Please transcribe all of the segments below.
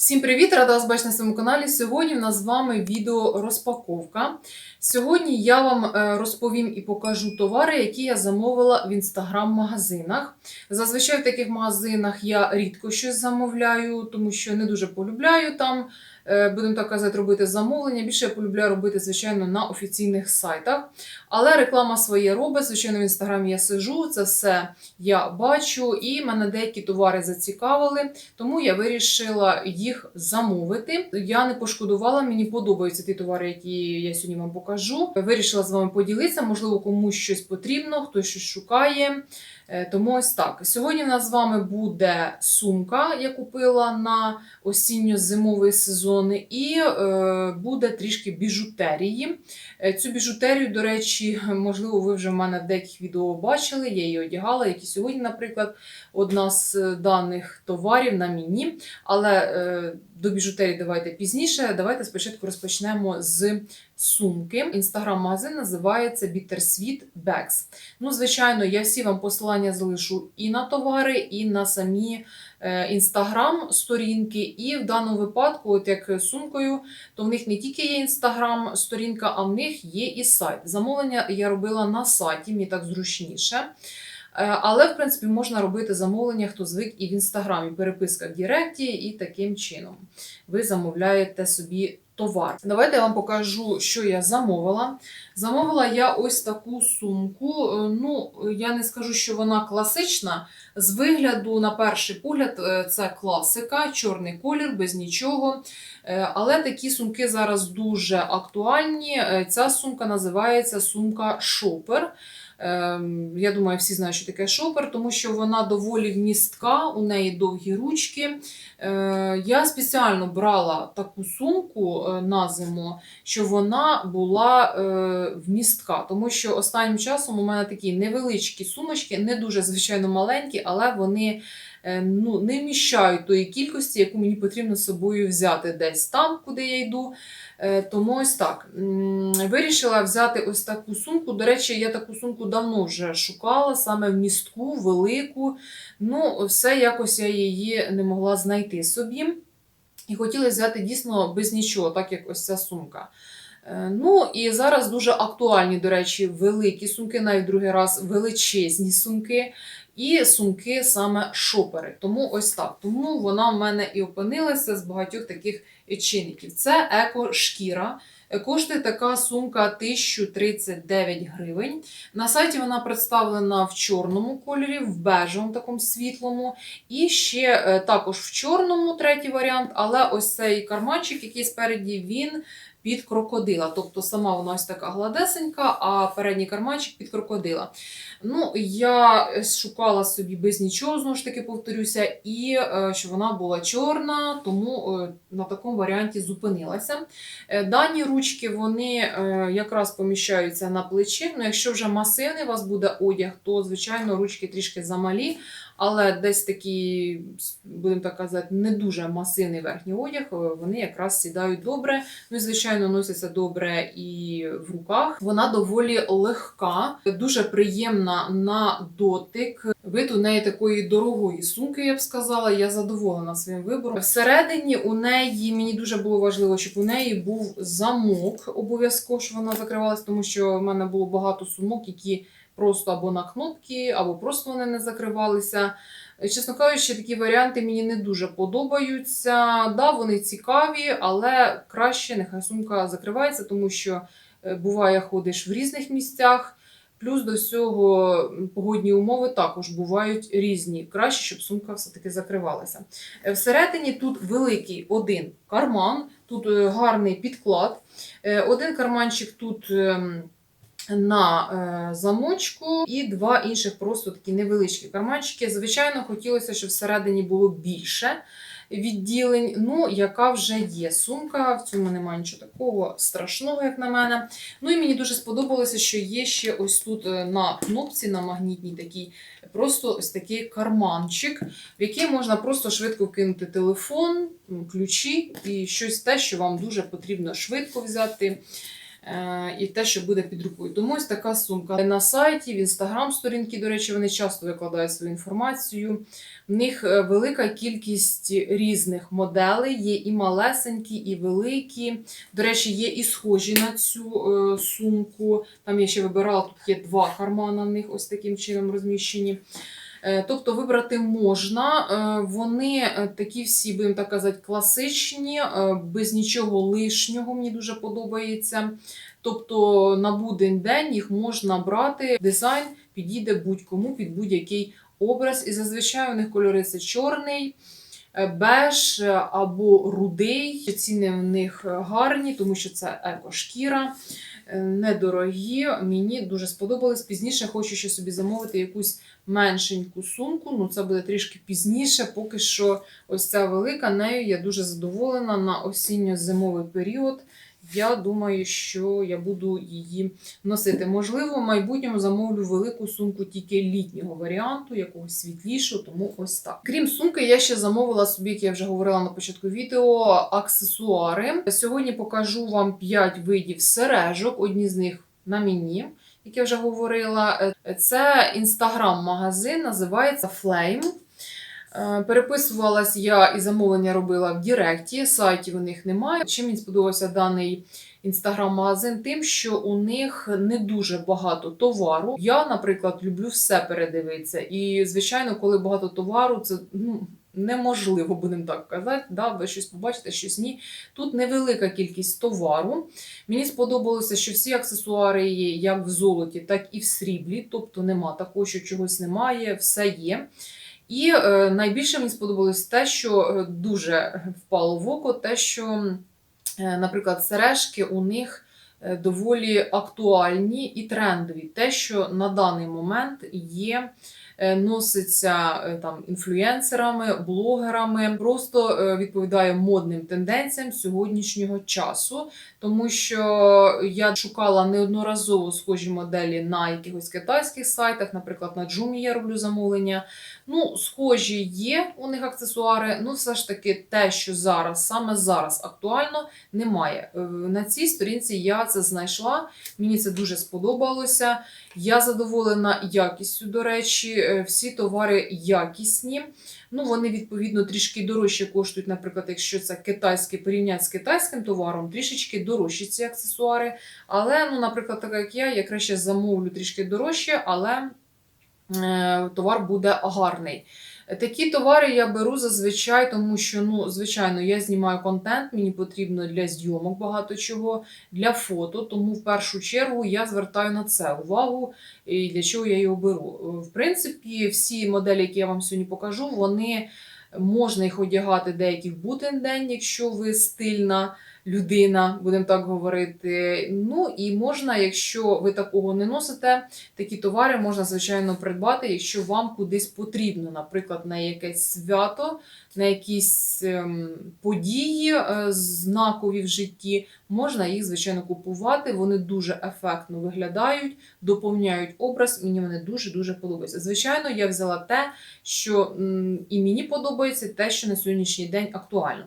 Всім привіт! Рада вас бачити на своєму каналі. Сьогодні в нас з вами відео розпаковка. Сьогодні я вам е, розповім і покажу товари, які я замовила в інстаграм-магазинах. Зазвичай в таких магазинах я рідко щось замовляю, тому що не дуже полюбляю там, будемо так казати, робити замовлення. Більше я полюбляю робити, звичайно, на офіційних сайтах. Але реклама своє робить. Звичайно, в інстаграмі я сижу, це все я бачу, і мене деякі товари зацікавили, тому я вирішила їх замовити. Я не пошкодувала, мені подобаються ті товари, які я сьогодні вам покажу. Вирішила з вами поділитися, можливо, комусь щось потрібно, хтось щось шукає. Е, Тому ось так. Сьогодні в нас з вами буде сумка, я купила на осінньо-зимовий сезон, і е, буде трішки біжутерії. Е, Цю біжутерію, до речі, можливо, ви вже в мене в деяких відео бачили. Я її одягала, як і сьогодні, наприклад, одна з е, даних товарів на міні. Але до біжутерії давайте пізніше. Давайте спочатку розпочнемо з сумки. Інстаграм-магазин називається Bittersweet Bags. Ну, звичайно, я всі вам посилання залишу і на товари, і на самі інстаграм сторінки. І в даному випадку, от як сумкою, то в них не тільки є інстаграм сторінка, а в них є і сайт. Замовлення я робила на сайті, мені так зручніше. Е, Але, в принципі, можна робити замовлення, хто звик і в інстаграмі, переписка в Діректі, і таким чином ви замовляєте собі товар. Давайте я вам покажу, що я замовила. Замовила я ось таку сумку. Е, Ну, я не скажу, що вона класична. З вигляду, на перший погляд, е, це класика, чорний колір, без нічого. Але такі сумки зараз дуже актуальні. Ця сумка називається сумка Шопер. Ем, Я думаю, всі знають, що таке шопер, тому що вона доволі вмістка, у неї довгі ручки. Е, Я спеціально брала таку сумку е, на зиму, щоб вона була е, вмістка, тому що останнім часом у мене такі невеличкі сумочки, не дуже звичайно маленькі, але вони е, ну, не вміщають тої кількості, яку мені потрібно з собою взяти десь там, куди я йду. Е, Тому ось так. Вирішила взяти ось таку сумку. До речі, я таку сумку давно вже шукала, саме в містку, велику. Ну, все якось я її не могла знайти собі. І хотіла взяти дійсно без нічого, так як ось ця сумка. Е, Ну і зараз дуже актуальні, до речі, великі сумки, навіть другий раз величезні сумки, і сумки саме шопери. Тому ось так. Тому вона в мене і опинилася з багатьох таких чинників. Це еко-шкіра. Коштує така сумка 1039 гривень. На сайті вона представлена в чорному кольорі, в бежевому такому світлому. І ще е, також в чорному третій варіант, але ось цей карманчик, який спереді, він під крокодила. Тобто сама вона ось така гладесенька, а передній карманчик під крокодила. Ну, я шукала собі без нічого, знову ж таки повторюся, і е, щоб вона була чорна, тому е, на такому варіанті зупинилася. Е, Дані ручки вони якраз поміщаються на плечі. Ну, якщо вже масивний у вас буде одяг, то звичайно ручки трішки замалі. Але десь такий, будемо так казати, не дуже масивний верхній одяг, е, вони якраз сідають добре. Ну і звичайно носяться добре і в руках. Вона доволі легка, дуже приємна на дотик. Вид у неї такої дорогої сумки, я б сказала. Я задоволена своїм вибором. Всередині у неї мені дуже було важливо, щоб у неї був замок обов'язково, щоб вона закривалась, тому що в мене було багато сумок, які просто або на кнопки, або просто вони не закривалися. Чесно кажучи, такі варіанти мені не дуже подобаються. Да, вони цікаві, але краще нехай сумка закривається, тому що е, буває, ходиш в різних місцях. Плюс до всього погодні умови також бувають різні. Краще, щоб сумка все-таки закривалася. Е, Всередині тут великий один карман, тут е, гарний підклад. Е, Один карманчик тут. На е, замочку і два інших просто такі невеличкі карманчики. Звичайно, хотілося, щоб всередині було більше відділень. Ну, яка вже є сумка, в цьому немає нічого такого страшного, як на мене. Ну і мені дуже сподобалося, що є ще ось тут е, на кнопці, на магнітній такій, просто ось такий карманчик, в який можна просто швидко вкинути телефон, ключі і щось те, що вам дуже потрібно швидко взяти. Е, і те, що буде під рукою. Тому ось така сумка. На сайті, в інстаграм-сторінки, до речі, вони часто викладають свою інформацію. В них е, велика кількість різних моделей, є і малесенькі, і великі. До речі, є і схожі на цю е, сумку. Там я ще вибирала, тут є два кармана в них ось таким чином розміщені. Е, Тобто вибрати можна. Е, Вони е, такі всі, будемо так казати, класичні, без нічого лишнього, мені дуже подобається. Тобто на будь день їх можна брати. Дизайн підійде будь-кому під будь-який образ. І зазвичай у них кольори це чорний, беж або рудий. Ціни в них гарні, тому що це екошкіра. Е, Недорогі, мені дуже сподобались. Пізніше хочу ще собі замовити якусь меншеньку сумку. Ну, це буде трішки пізніше. Поки що, ось ця велика, нею я дуже задоволена на осінньо-зимовий період. Я думаю, що я буду її носити. Можливо, в майбутньому замовлю велику сумку тільки літнього варіанту, якогось світлішого, тому ось так. Крім сумки, я ще замовила собі, як я вже говорила на початку відео, аксесуари. Сьогодні покажу вам 5 видів сережок. Одні з них на мені, як я вже говорила. Це інстаграм-магазин, називається Flame. Е, Переписувалась я і замовлення робила в Діректі, сайтів у них немає. Чим мені сподобався даний інстаграм-магазин? Тим, що у них не дуже багато товару. Я, наприклад, люблю все передивитися. І, звичайно, коли багато товару, це ну, неможливо, будемо так казати. Да? Ви щось побачите, щось ні. Тут невелика кількість товару. Мені сподобалося, що всі аксесуари є як в золоті, так і в сріблі. Тобто нема такого, що чогось немає, все є. І е, найбільше мені сподобалось те, що е, дуже впало в око, те, що, е, наприклад, сережки у них доволі актуальні і трендові. Те, що на даний момент є, носиться е, там інфлюенсерами, блогерами, просто е, відповідає модним тенденціям сьогоднішнього часу. Тому що я шукала неодноразово схожі моделі на якихось китайських сайтах, наприклад, на Jumia я роблю замовлення. Ну, схожі є у них аксесуари, ну все ж таки те, що зараз, саме зараз актуально, немає. Е, На цій сторінці я це знайшла. Мені це дуже сподобалося. Я задоволена якістю, до речі, е, всі товари якісні. Ну, вони відповідно трішки дорожче коштують, наприклад, якщо це китайське порівняти з китайським товаром, трішечки дорожчі ці аксесуари. Але, ну, наприклад, так як я, я краще замовлю трішки дорожче, але е, товар буде гарний. Такі товари я беру зазвичай, тому що, ну, звичайно, я знімаю контент, мені потрібно для зйомок багато чого, для фото, тому в першу чергу я звертаю на це увагу і для чого я його беру. В принципі, всі моделі, які я вам сьогодні покажу, вони можна їх одягати деяких буден день, якщо ви стильна людина, будемо так говорити. Ну і можна, якщо ви такого не носите, такі товари можна, звичайно, придбати, якщо вам кудись потрібно, наприклад, на якесь свято, на якісь ем, події е, знакові в житті, можна їх, звичайно, купувати. Вони дуже ефектно виглядають, доповняють образ. Мені вони дуже-дуже подобаються. Звичайно, я взяла те, що і мені подобається, те, що на сьогоднішній день актуально.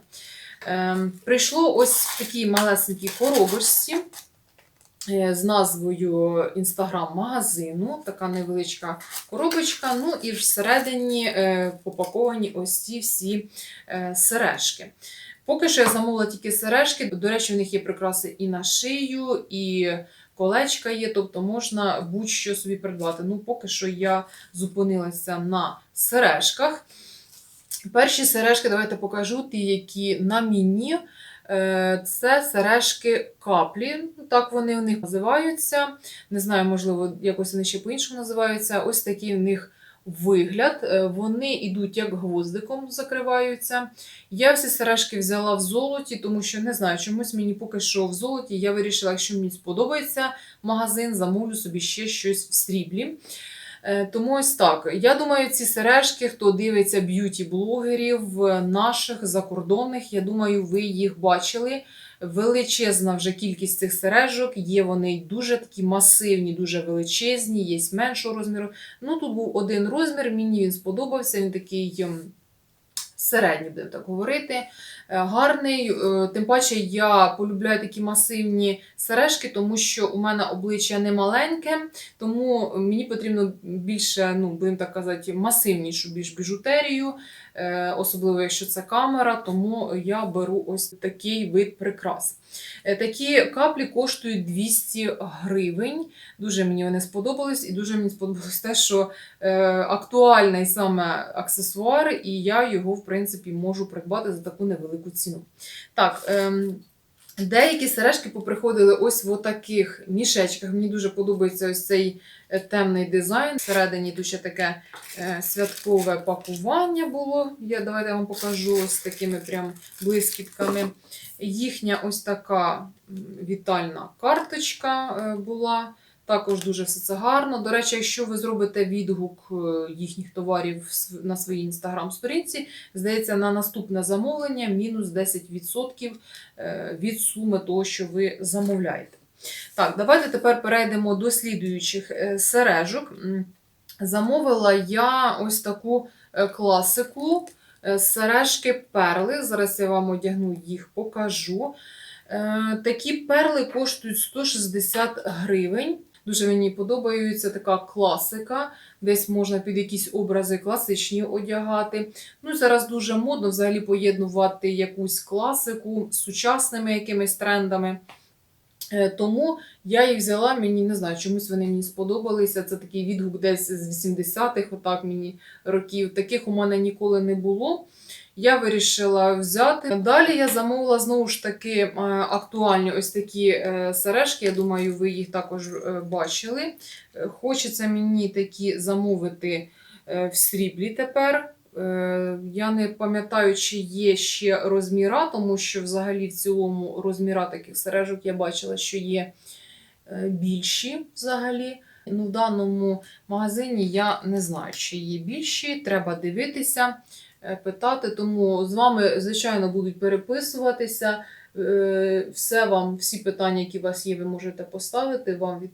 Ем, прийшло ось в такій малесенькій коробочці е, з назвою інстаграм-магазину. Така невеличка коробочка. Ну і всередині е, попаковані ось ці всі е, сережки. Поки що я замовила тільки сережки. До речі, у них є прикраси і на шию, і колечка є, тобто можна будь-що собі придбати. Ну, поки що я зупинилася на сережках. Перші сережки, давайте покажу ті, які на мені. Е, Це сережки каплі, так вони у них називаються. Не знаю, можливо, якось вони ще по-іншому називаються. Ось такий у них вигляд. Е, Вони йдуть як гвоздиком, закриваються. Я всі сережки взяла в золоті, тому що не знаю, чомусь мені поки що в золоті. Я вирішила, якщо мені сподобається магазин, замовлю собі ще щось в сріблі. Е, Тому ось так. Я думаю, ці сережки, хто дивиться б'юті-блогерів е, наших закордонних, я думаю, ви їх бачили. Величезна вже кількість цих сережок. Є вони дуже такі масивні, дуже величезні, є меншого розміру. Ну, тут був один розмір, мені він сподобався. Він такий ем, середній, будемо так говорити. Е, Гарний, е, тим паче я полюбляю такі масивні сережки, тому що у мене обличчя не маленьке, тому мені потрібно більше, ну, будемо так казати, масивнішу більш біжутерію, е, особливо якщо це камера, тому я беру ось такий вид прикрас. Такі каплі коштують 200 гривень. Дуже мені вони сподобались, і дуже мені сподобалось те, що актуальний саме аксесуар, і я його, в принципі, можу придбати за таку невелику ціну. Так, ем, деякі сережки поприходили ось в таких мішечках. Мені дуже подобається ось цей е, темний дизайн. Всередині дуже таке е, святкове пакування було. Я, давайте я вам покажу з такими прям блискітками. Їхня ось така вітальна карточка е, була. Також дуже все це гарно. До речі, якщо ви зробите відгук е, їхніх товарів на своїй інстаграм-сторінці, здається, на наступне замовлення мінус 10% е, від суми того, що ви замовляєте. Так, давайте тепер перейдемо до слідуючих е, сережок. Замовила я ось таку класику сережки перли. Зараз я вам одягну їх, покажу. Такі перли коштують 160 гривень. Дуже мені подобається така класика. Десь можна під якісь образи класичні одягати. Ну, зараз дуже модно взагалі поєднувати якусь класику з сучасними якимись трендами. Е, Тому я їх взяла, мені не знаю, чомусь вони мені сподобалися. Це такий відгук десь з 80-х, отак мені років. Таких у мене ніколи не було. Я вирішила взяти. Далі я замовила знову ж таки е, актуальні ось такі е, сережки. Я думаю, ви їх також бачили. Хочеться мені такі замовити в сріблі тепер. Е, Я не пам'ятаю, чи є ще розміра, тому що взагалі в цілому розміра таких сережок я бачила, що є е, більші взагалі. Ну, в даному магазині я не знаю, чи є більші, треба дивитися, е, питати. Тому з вами, звичайно, будуть переписуватися. Все вам, всі питання, які у вас є, ви можете поставити, вам від,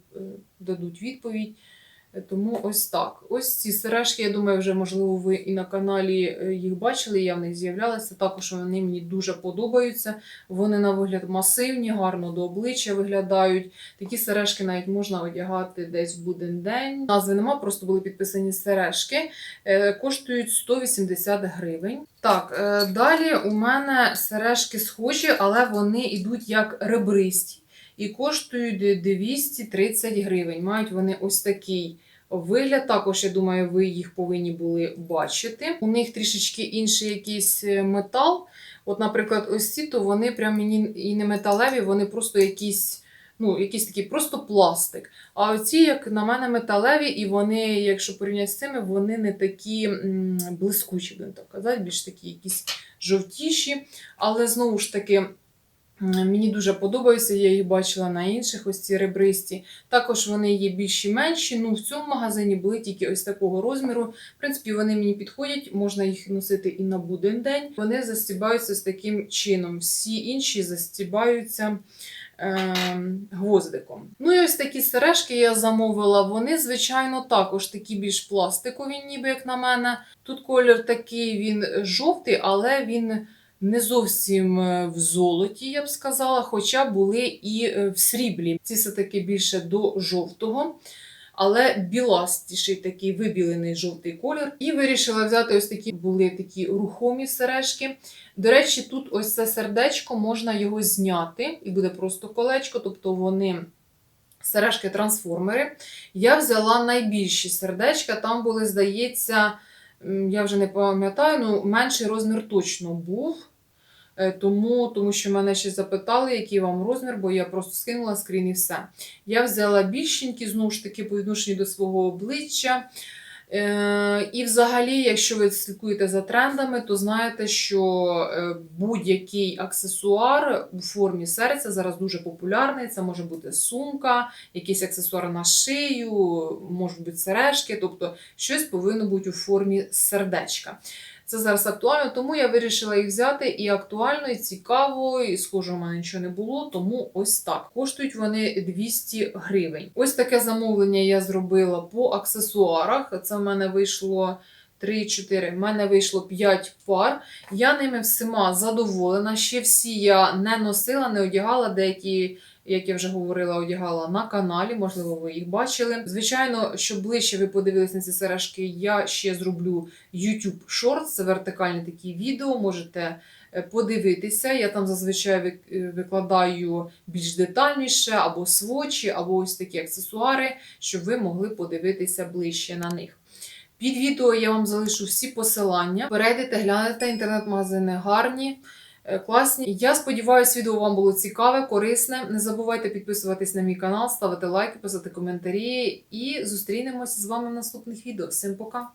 дадуть відповідь. Тому ось так. Ось ці сережки, я думаю, вже можливо ви і на каналі е, їх бачили, я в них з'являлася. Також вони мені дуже подобаються. Вони на вигляд масивні, гарно до обличчя виглядають. Такі сережки навіть можна одягати десь в буден день. Назви нема, просто були підписані сережки. Е, Коштують 180 гривень. Так, е, далі у мене сережки схожі, але вони йдуть як ребристі і коштують 230 гривень. Мають вони ось такий вигляд. Також, я думаю, ви їх повинні були бачити. У них трішечки інший якийсь е, метал. От, наприклад, ось ці, то вони прям і не металеві, вони просто якісь. Ну, якийсь такий просто пластик. А оці, як на мене, металеві, і вони, якщо порівняти з цими, вони не такі блискучі, будемо так казати, більш такі якісь жовтіші. Але знову ж таки, мені дуже подобаються, я їх бачила на інших, ось ці ребристі. Також вони є більші менші. Ну, в цьому магазині були тільки ось такого розміру. В принципі, вони мені підходять, можна їх носити і на буден день. Вони застібаються з таким чином. Всі інші застібаються. ем, Гвоздиком. Ну і ось такі сережки я замовила. Вони, звичайно, також такі більш пластикові, ніби як на мене. Тут колір такий він жовтий, але він не зовсім е, в золоті, я б сказала, хоча були і е, в сріблі. Ці все-таки більше до жовтого. Але біластіший такий вибілений жовтий колір. І вирішила взяти ось такі були такі рухомі сережки. До речі, тут ось це сердечко можна його зняти, і буде просто колечко, тобто вони сережки-трансформери. Я взяла найбільші сердечка, там були, здається, я вже не пам'ятаю, ну менший розмір точно був. Е, Тому, тому що мене ще запитали, який вам розмір, бо я просто скинула скрін і все. Я взяла більшенькі, знову ж таки, по відношенню до свого обличчя. Е, і взагалі, якщо ви слідкуєте за трендами, то знаєте, що е, будь-який аксесуар у формі серця зараз дуже популярний. Це може бути сумка, якісь аксесуари на шию, можуть бути сережки, тобто щось повинно бути у формі сердечка. Це зараз актуально, тому я вирішила їх взяти і актуально, і цікаво, і схоже, у мене нічого не було, тому ось так. Коштують вони 200 гривень. Ось таке замовлення я зробила по аксесуарах. Це в мене вийшло 3, 4. В мене вийшло 5 пар. Я ними всіма задоволена. Ще всі я не носила, не одягала. Деякі, як я вже говорила, одягала на каналі. Можливо, ви їх бачили. Звичайно, щоб ближче ви подивились на ці сережки, я ще зроблю YouTube Shorts. Це вертикальні такі відео. Можете е, подивитися. Я там зазвичай е, викладаю більш детальніше або свочі, або ось такі аксесуари, щоб ви могли подивитися ближче на них. Під відео я вам залишу всі посилання. Перейдете, глянете, інтернет-магазини гарні, е, класні. Я сподіваюся, відео вам було цікаве, корисне. Не забувайте підписуватись на мій канал, ставити лайки, писати коментарі. І зустрінемося з вами в наступних відео. Всім пока!